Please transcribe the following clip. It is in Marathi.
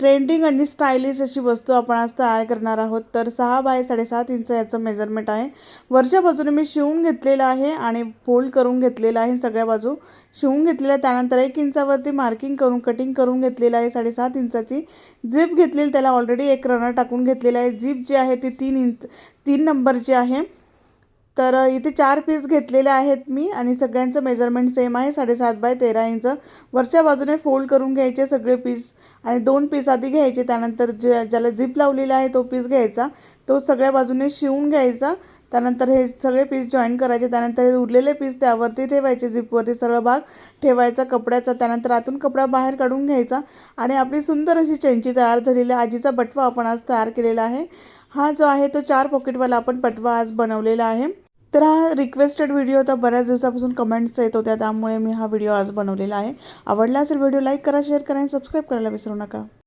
ट्रेंडिंग आणि स्टायलिश अशी वस्तू आपण आज तयार करणार आहोत. तर सहा बाय साडेसात इंच याचं मेजरमेंट आहे. वरच्या बाजूने मी शिवून घेतलेलं आहे आणि फोल्ड करून घेतलेलं आहे सगळ्या बाजू. शिवून घेतलेलं आहे त्यानंतर एक इंचावरती मार्किंग करून कटिंग करून घेतलेलं आहे साडेसात इंचाची. झिप घेतलेली त्याला ऑलरेडी एक रनर टाकून घेतलेलं आहे. झिप जी आहे ती तीन इंच तीन नंबरची आहे. तर इथे चार पीस घेतलेले आहेत मी आणि सगळ्यांचं मेजरमेंट सेम आहे साडेसात बाय तेरा इंच. वरच्या बाजूने फोल्ड करून घ्यायचे सगळे पीस आणि दोन पीस आधी घ्यायचे त्यानंतर जे ज्याला झिप लावलेला आहे तो पीस घ्यायचा. तो सगळ्या बाजूने शिवून घ्यायचा. त्यानंतर हे सगळे पीस जॉईन करायचे. त्यानंतर हे उरलेले पीस त्यावरती ठेवायचे झिपवरती सगळं भाग ठेवायचा कपड्याचा. त्यानंतर आतून कपडा बाहेर काढून घ्यायचा आणि आपली सुंदर अशी चेंची तयार झालेली आजीचा बटवा आपण आज तयार केलेला आहे. हा जो आहे तो चार पॉकेटवाला आपण पटवा आज बनवलेला आहे. तर हा रिक्वेस्टेड व्हिडिओ होता बऱ्याच दिवसापासून कमेंट्स येत होत्या त्यामुळे मी हा व्हिडिओ आज बनवलेला आहे. आवडला असेल व्हिडिओ लाईक करा शेअर करा आणि सबस्क्राईब करायला विसरू नका.